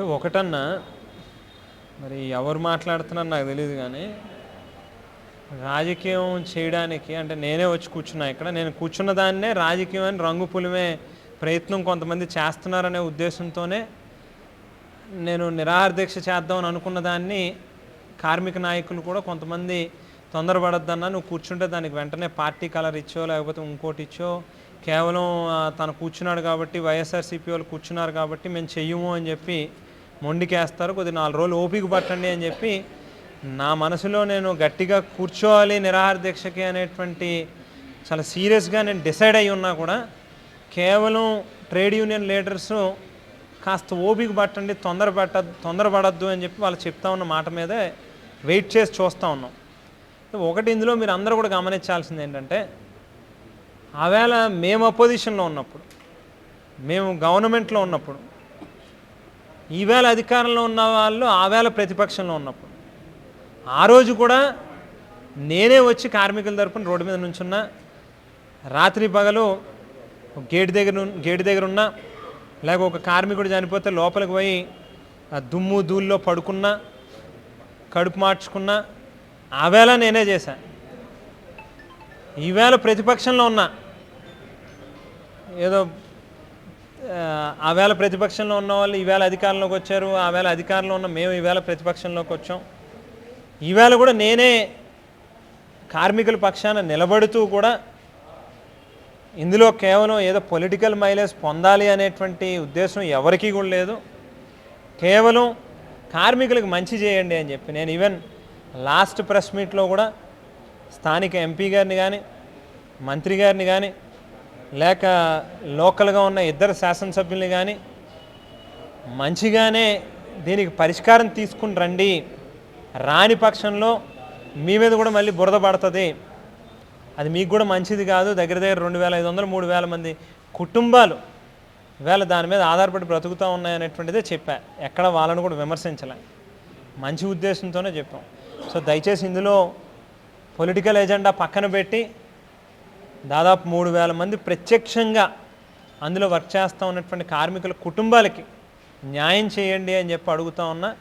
అంటే ఒకటన్నా మరి ఎవరు మాట్లాడుతున్నారో నాకు తెలియదు కానీ రాజకీయం చేయడానికి అంటే నేనే వచ్చి కూర్చున్నా ఇక్కడ. నేను కూర్చున్న దాన్నే రాజకీయం అని రంగు పులిమే ప్రయత్నం కొంతమంది చేస్తున్నారనే ఉద్దేశంతోనే నేను నిరాహార దీక్ష చేద్దామని అనుకున్న దాన్ని కార్మిక నాయకులు కూడా కొంతమంది తొందరపడద్దన్నా నువ్వు కూర్చుంటే దానికి వెంటనే పార్టీ కలర్ ఇచ్చో లేకపోతే ఇంకోటి ఇచ్చో కేవలం తను కూర్చున్నాడు కాబట్టి వైఎస్ఆర్సీపీ వాళ్ళు కూర్చున్నారు కాబట్టి మేము చెయ్యము అని చెప్పి మొండికేస్తారు కొద్ది నాలుగు రోజులు ఓపిక పట్టండి అని చెప్పి నా మనసులో నేను గట్టిగా కూర్చోవాలి నిరాహార దీక్షకి అనేటువంటి చాలా సీరియస్గా నేను డిసైడ్ అయి ఉన్నా కూడా కేవలం ట్రేడ్ యూనియన్ లీడర్స్ కాస్త ఓపిక పట్టండి తొందర పెట్ట తొందరపడద్దు అని చెప్పి వాళ్ళు చెప్తా ఉన్న మాట మీదే వెయిట్ చేసి చూస్తూ ఉన్నాం. ఒకటి ఇందులో మీరు అందరూ కూడా గమనించాల్సింది ఏంటంటే ఆవేళ మేము అపోజిషన్లో ఉన్నప్పుడు మేము గవర్నమెంట్లో ఉన్నప్పుడు ఈవేళ అధికారంలో ఉన్న వాళ్ళు ఆవేళ ప్రతిపక్షంలో ఉన్నప్పుడు. ఆ రోజు కూడా నేనే వచ్చి కార్మికుల తరపున రోడ్డు మీద నుంచున్నా. రాత్రి పగలు గేటు గేట్ దగ్గర ఉన్- గేట్ దగ్గర ఉన్నా లేక ఒక కార్మికుడు చనిపోతే లోపలికి పోయి ఆ దుమ్ము ధూళిలో పడుకున్నా కడుపు మార్చుకున్నా ఆవేళ నేనే చేశా. ఈవేళ ప్రతిపక్షంలో ఉన్నా. ఏదో ఆవేళ ప్రతిపక్షంలో ఉన్న వాళ్ళు ఈవేళ అధికారంలోకి వచ్చారు ఆవేళ అధికారంలో ఉన్న మేము ఈవేళ ప్రతిపక్షంలోకి వచ్చాం. ఈవేళ కూడా నేనే కార్మికుల పక్షాన నిలబడుతూ కూడా ఇందులో కేవలం ఏదో పొలిటికల్ మైలేజ్ పొందాలి అనేటువంటి ఉద్దేశం ఎవరికీ కూడా లేదు. కేవలం కార్మికులకు మంచి చేయండి అని చెప్పి నేను ఈవెన్ లాస్ట్ ప్రెస్ మీట్లో కూడా స్థానిక ఎంపీ గారిని కానీ మంత్రి గారిని కానీ లేక లోకల్గా ఉన్న ఇద్దరు శాసనసభ్యుల్ని కానీ మంచిగానే దీనికి పరిష్కారం తీసుకుని రండి. రాని పక్షంలో మీ మీద కూడా మళ్ళీ బురద పడుతుంది. అది మీకు కూడా మంచిది కాదు. దగ్గర దగ్గర రెండు వేల ఐదు వందలు మూడు వేల మంది కుటుంబాలు వేళ దాని మీద ఆధారపడి బ్రతుకుతూ ఉన్నాయనేటువంటిదే చెప్పా. ఎక్కడ వాళ్ళని కూడా విమర్శించలే. మంచి ఉద్దేశంతోనే చెప్పాం. సో దయచేసి ఇందులో పొలిటికల్ ఎజెండా పక్కన పెట్టి దాదాపు మూడు వేల మంది ప్రత్యక్షంగా అందులో వర్క్ చేస్తూ ఉన్నటువంటి కార్మికుల కుటుంబాలకి న్యాయం చేయండి అని చెప్పి అడుగుతా ఉన్నా.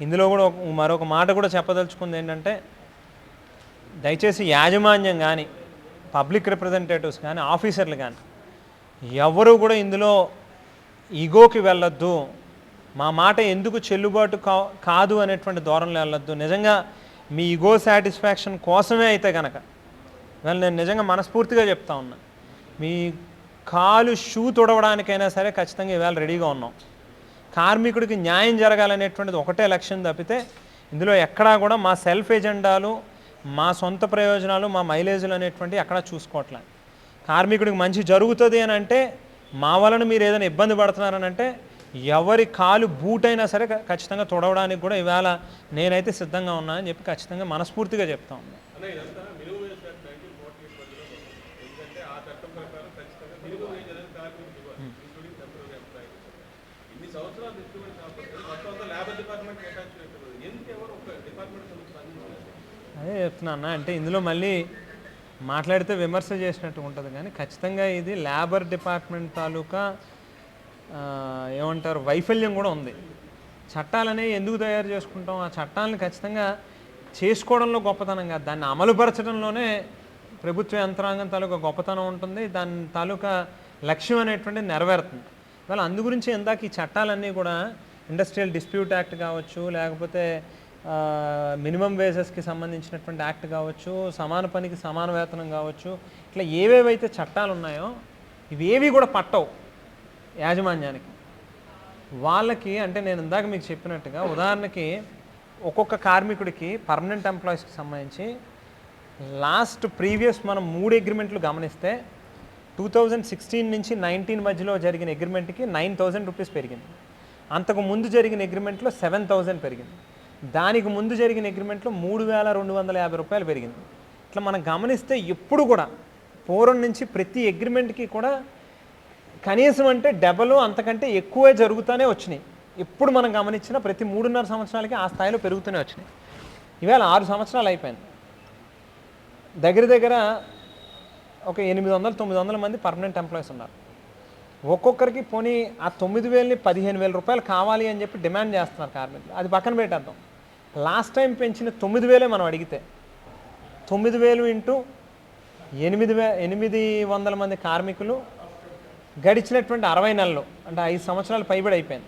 ఇందులో కూడా ఒక- మరొక మాట కూడా చెప్పదలుచుకుంది ఏంటంటే దయచేసి యాజమాన్యం కానీ పబ్లిక్ రిప్రజెంటేటివ్స్ కానీ ఆఫీసర్లు కానీ ఎవరు కూడా ఇందులో ఈగోకి వెళ్ళొద్దు. మా మాట ఎందుకు చెల్లుబాటు కా కాదు అనేటువంటి ధోరణిలో వెళ్ళొద్దు. నిజంగా మీ ఈగో సాటిస్ఫాక్షన్ కోసమే అయితే కనుక నేను నిజంగా మనస్ఫూర్తిగా చెప్తా ఉన్నా. మీ కాలు షూ తుడవడానికైనా సరే ఖచ్చితంగా ఇవాళ రెడీగా ఉన్నాం. కార్మికుడికి న్యాయం జరగాలనేటువంటిది ఒకటే లక్ష్యం తప్పితే ఇందులో ఎక్కడా కూడా మా సెల్ఫ్ ఎజెండాలు మా సొంత ప్రయోజనాలు మా మైలేజులు అనేటువంటివి ఎక్కడా చూసుకోవట్లే. కార్మికుడికి మంచి జరుగుతుంది అని అంటే మా వలన మీరు ఏదైనా ఇబ్బంది పడుతున్నారని అంటే ఎవరి కాలు బూట్ అయినా సరే ఖచ్చితంగా తొడవడానికి కూడా ఇవాళ నేనైతే సిద్ధంగా ఉన్నా అని చెప్పి ఖచ్చితంగా మనస్ఫూర్తిగా చెప్తా ఉన్నాను అన్న ఇదంతా minimum wage act nineteen forty eight మధ్యలో వస్తుంది. ఎందుకంటే ఆ చట్టం ప్రకారం ఖచ్చితంగా మినిమం వేజ్ అనేది కార్మికుడికి ఇవ్వాలి ఇంక్లూడింగ్ టెంపరీ ఎంప్లాయీ ఇన్ని సంవత్సరాలు డిస్ట్రిబ్యూట్ కాకపోతే మొత్తం అంతా లేబర్ డిపార్ట్మెంట్ కేటాయించినట్టు ఎందుకు ఎవరు ఒక డిపార్ట్మెంట్ స్పందించలేదు అదే చెప్తున్నా అంటే ఇందులో మళ్ళీ మాట్లాడితే విమర్శ చేసినట్టు ఉంటుంది కానీ ఖచ్చితంగా ఇది లేబర్ డిపార్ట్మెంట్ తాలూకా ఏమంటారు వైఫల్యం కూడా ఉంది. చట్టాలనే ఎందుకు తయారు చేసుకుంటాం? ఆ చట్టాలను ఖచ్చితంగా చేసుకోవడంలో గొప్పతనం కాదు దాన్ని అమలుపరచడంలోనే ప్రభుత్వ యంత్రాంగం తాలూకా గొప్పతనం ఉంటుంది. దాని తాలూకా లక్ష్యం అనేటువంటిది నెరవేరుతుంది. ఇవాళ అందు గురించి ఇందాక ఈ చట్టాలన్నీ కూడా ఇండస్ట్రియల్ డిస్ప్యూట్ యాక్ట్ కావచ్చు లేకపోతే మినిమం వేజెస్కి సంబంధించినటువంటి యాక్ట్ కావచ్చు సమాన పనికి సమాన వేతనం కావచ్చు ఇట్లా ఏవేవైతే చట్టాలు ఉన్నాయో ఇవేవి కూడా పట్టవు యాజమాన్యానికి. వాళ్ళకి అంటే నేను ఇందాక మీకు చెప్పినట్టుగా ఉదాహరణకి ఒక్కొక్క కార్మికుడికి పర్మనెంట్ ఎంప్లాయీస్కి సంబంధించి లాస్ట్ ప్రీవియస్ మనం మూడు అగ్రిమెంట్లు గమనిస్తే టూ థౌజండ్ సిక్స్టీన్ నుంచి నైన్టీన్ మధ్యలో జరిగిన అగ్రిమెంట్కి నైన్ థౌజండ్ రూపీస్ పెరిగింది. అంతకు ముందు జరిగిన అగ్రిమెంట్లో సెవెన్ థౌజండ్ పెరిగింది. దానికి ముందు జరిగిన అగ్రిమెంట్లో మూడు వేల రెండు వందల యాభై రూపాయలు పెరిగింది. ఇట్లా మనం గమనిస్తే ఎప్పుడు కూడా పూర్వం నుంచి ప్రతి అగ్రిమెంట్కి కూడా కనీసం అంటే డబల్ అంతకంటే ఎక్కువే జరుగుతూనే వచ్చినాయి. ఎప్పుడు మనం గమనించిన ప్రతి మూడున్నర సంవత్సరాలకి ఆ స్థాయిలో పెరుగుతూనే వచ్చినాయి. ఇవాళ ఆరు సంవత్సరాలు అయిపోయింది. దగ్గర దగ్గర ఒక ఎనిమిది వందల తొమ్మిది వందల మంది పర్మనెంట్ ఎంప్లాయీస్ ఉన్నారు. ఒక్కొక్కరికి పోనీ ఆ తొమ్మిది వేలని పదిహేను వేల రూపాయలు కావాలి అని చెప్పి డిమాండ్ చేస్తున్నారు కార్మికులు. అది పక్కన పెట్టేద్దాం. లాస్ట్ టైం పెంచిన తొమ్మిది వేలే మనం అడిగితే. తొమ్మిది వేలు ఇంటూ ఎనిమిది వే ఎనిమిది వందల మంది కార్మికులు గడిచినటువంటి అరవై నెలలు అంటే ఐదు సంవత్సరాలు పైబడి అయిపోయింది.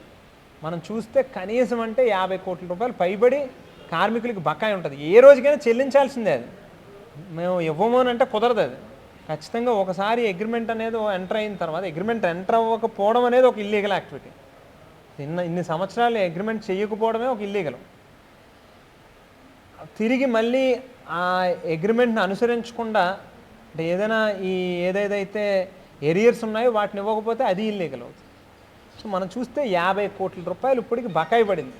మనం చూస్తే కనీసం అంటే యాభై కోట్ల రూపాయలు పైబడి కార్మికులకి బకాయి ఉంటుంది. ఏ రోజుకైనా చెల్లించాల్సిందే అది. మేము ఇవ్వము అని అంటే కుదరదు అది. ఖచ్చితంగా ఒకసారి అగ్రిమెంట్ అనేది ఎంటర్ అయిన తర్వాత అగ్రిమెంట్ ఎంటర్ అవ్వకపోవడం అనేది ఒక ఇల్లీగల్ యాక్టివిటీ ఇన్న ఇన్ని సంవత్సరాలు అగ్రిమెంట్ చేయకపోవడమే ఒక ఇల్లీగల్ తిరిగి మళ్ళీ ఆ అగ్రిమెంట్ని అనుసరించకుండా అంటే ఏదైనా ఈ ఏదేదైతే ఎరియర్స్ ఉన్నాయో వాటిని ఇవ్వకపోతే అది ఇల్లీగల్ అవుతుంది. సో మనం చూస్తే యాభై కోట్ల రూపాయలు ఇప్పటికి బకాయి పడింది.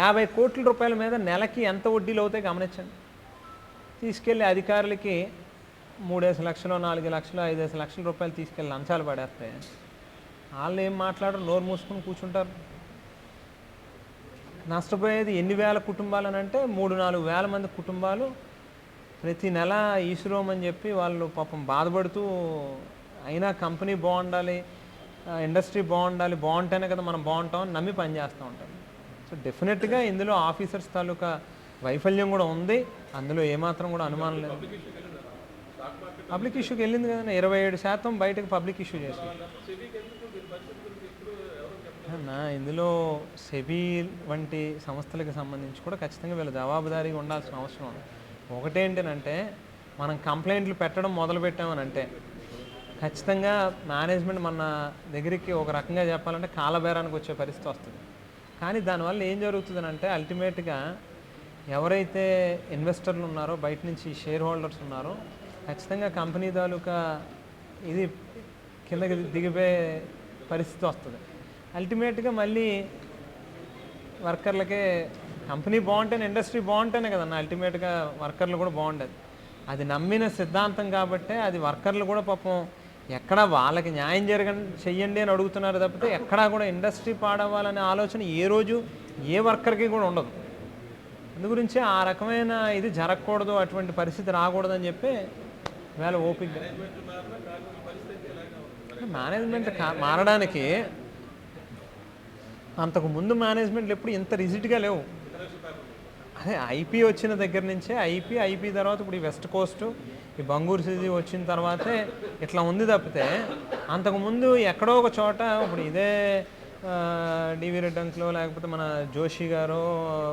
యాభై కోట్ల రూపాయల మీద నెలకి ఎంత వడ్డీలు అవుతాయి గమనించండి. తీసుకెళ్ళి అధికారులకి మూడేసి లక్షలు నాలుగు లక్షలు ఐదేసి లక్షల రూపాయలు తీసుకెళ్ళి లంచాలు పడేస్తే వాళ్ళు ఏం మాట్లాడరు? నోరు మూసుకొని కూర్చుంటారు. నష్టపోయేది ఎన్ని వేల కుటుంబాలు అని అంటే మూడు నాలుగు వేల మంది కుటుంబాలు ప్రతి నెల ఈశ్వరం అని చెప్పి వాళ్ళు పాపం బాధపడుతూ అయినా కంపెనీ బాగుండాలి ఇండస్ట్రీ బాగుండాలి బాగుంటేనే కదా మనం బాగుంటాం అని నమ్మి పనిచేస్తూ ఉంటాం సో డెఫినెట్గా ఇందులో ఆఫీసర్స్ తాలూకా వైఫల్యం కూడా ఉంది. అందులో ఏమాత్రం కూడా అనుమానం లేదు. పబ్లిక్ ఇష్యూకి వెళ్ళింది కదా ఇరవై ఏడు శాతం బయటకు పబ్లిక్ ఇష్యూ చేసింది. నా ఇందులో సెబీ వంటి సంస్థలకు సంబంధించి కూడా ఖచ్చితంగా వీళ్ళు జవాబుదారీగా ఉండాల్సిన అవసరం ఉంది. ఒకటేంటనంటే మనం కంప్లైంట్లు పెట్టడం మొదలు పెట్టామనంటే ఖచ్చితంగా మేనేజ్మెంట్ మన దగ్గరికి ఒక రకంగా చెప్పాలంటే కాలబేరానికి వచ్చే పరిస్థితి వస్తుంది. కానీ దానివల్ల ఏం జరుగుతుందనంటే అల్టిమేట్గా ఎవరైతే ఇన్వెస్టర్లు ఉన్నారో బయట నుంచి షేర్ హోల్డర్స్ ఉన్నారో ఖచ్చితంగా కంపెనీ తాలూకా ఇది కిందకి దిగిపోయే పరిస్థితి వస్తుంది. అల్టిమేట్గా మళ్ళీ వర్కర్లకే కంపెనీ బాగుంటేనే ఇండస్ట్రీ బాగుంటేనే కదన్న అల్టిమేట్గా వర్కర్లు కూడా బాగుండేది. అది నమ్మిన సిద్ధాంతం కాబట్టే అది వర్కర్లు కూడా పాపం ఎక్కడ వాళ్ళకి న్యాయం జరగండి చెయ్యండి అని అడుగుతున్నారు తప్పితే ఎక్కడా కూడా ఇండస్ట్రీ పాడవ్వాలనే ఆలోచన ఏ రోజు ఏ వర్కర్కి కూడా ఉండదు. అందుగురించి ఆ రకమైన ఇది జరగకూడదు అటువంటి పరిస్థితి రాకూడదు అని చెప్పి వేళ ఓపిక. మేనేజ్మెంట్ కా- మారడానికి అంతకు ముందు మేనేజ్మెంట్లు ఎప్పుడు ఇంత రిజిడ్గా లేవు. అదే ఐపీ వచ్చిన దగ్గర నుంచే ఐపీ ఐపీ తర్వాత ఇప్పుడు ఈ వెస్ట్ కోస్ట్ ఈ బంగూరు సిటీ వచ్చిన తర్వాతే ఇట్లా ఉంది తప్పితే అంతకుముందు ఎక్కడో ఒక చోట ఇప్పుడు ఇదే డివి రెడ్డంక్లో లేకపోతే మన జోషి గారు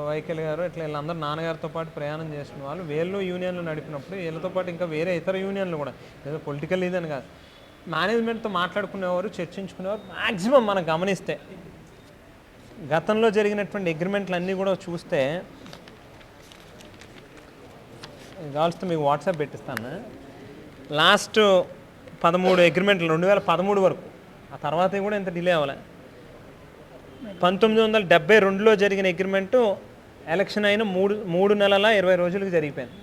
వైకల్ గారు ఇట్లా వీళ్ళందరూ నాన్నగారితో పాటు ప్రయాణం చేసిన వాళ్ళు వీళ్ళు యూనియన్లు నడిపినప్పుడు వీళ్ళతో పాటు ఇంకా వేరే ఇతర యూనియన్లు కూడా ఏదో పొలిటికల్ ఇదని కాదు. మేనేజ్మెంట్తో మాట్లాడుకునేవారు చర్చించుకునేవారు మ్యాక్సిమం మనం గమనిస్తే. గతంలో జరిగినటువంటి అగ్రిమెంట్లు అన్నీ కూడా చూస్తే కావాల్స్తే మీకు వాట్సాప్ పెట్టిస్తాను. లాస్ట్ పదమూడు అగ్రిమెంట్లు రెండు వేల పదమూడు వరకు. ఆ తర్వాత కూడా ఇంత డిలే అవ్వలే. పంతొమ్మిది వందల డెబ్బై రెండులో జరిగిన అగ్రిమెంటు ఎలక్షన్ అయిన మూడు మూడు నెలల ఇరవై రోజులకు జరిగిపోయింది.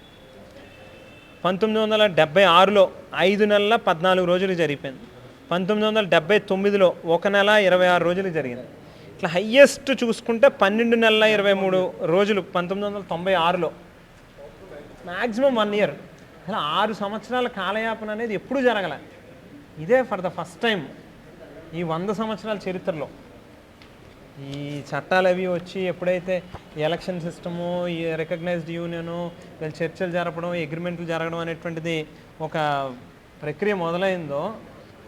పంతొమ్మిది వందల డెబ్బై ఆరులో ఐదు నెలల పద్నాలుగు రోజులకు జరిగిపోయింది. పంతొమ్మిది వందల డెబ్బై తొమ్మిదిలో ఒక నెల ఇరవై ఆరు రోజులకు జరిగింది. ఇట్లా హయ్యెస్ట్ చూసుకుంటే పన్నెండు నెలల ఇరవై మూడు రోజులు పంతొమ్మిది వందల తొంభై ఆరులో. మ్యాక్సిమం వన్ ఇయర్ అసలు ఆరు సంవత్సరాల కాలయాపన అనేది ఎప్పుడూ జరగలే. ఇదే ఫర్ ద ఫస్ట్ టైం ఈ వంద సంవత్సరాల చరిత్రలో. ఈ చట్టాలు అవి వచ్చి ఎప్పుడైతే ఎలక్షన్ సిస్టము ఈ రికగ్నైజ్డ్ యూనియను వీళ్ళు చర్చలు జరపడం అగ్రిమెంట్లు జరగడం అనేటువంటిది ఒక ప్రక్రియ మొదలైందో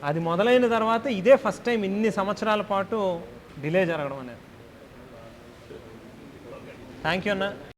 అది మొదలైన తర్వాత ఇదే ఫస్ట్ టైం ఇన్ని సంవత్సరాల పాటు డిలే జరగడం అనేది. థ్యాంక్ యూ అన్న.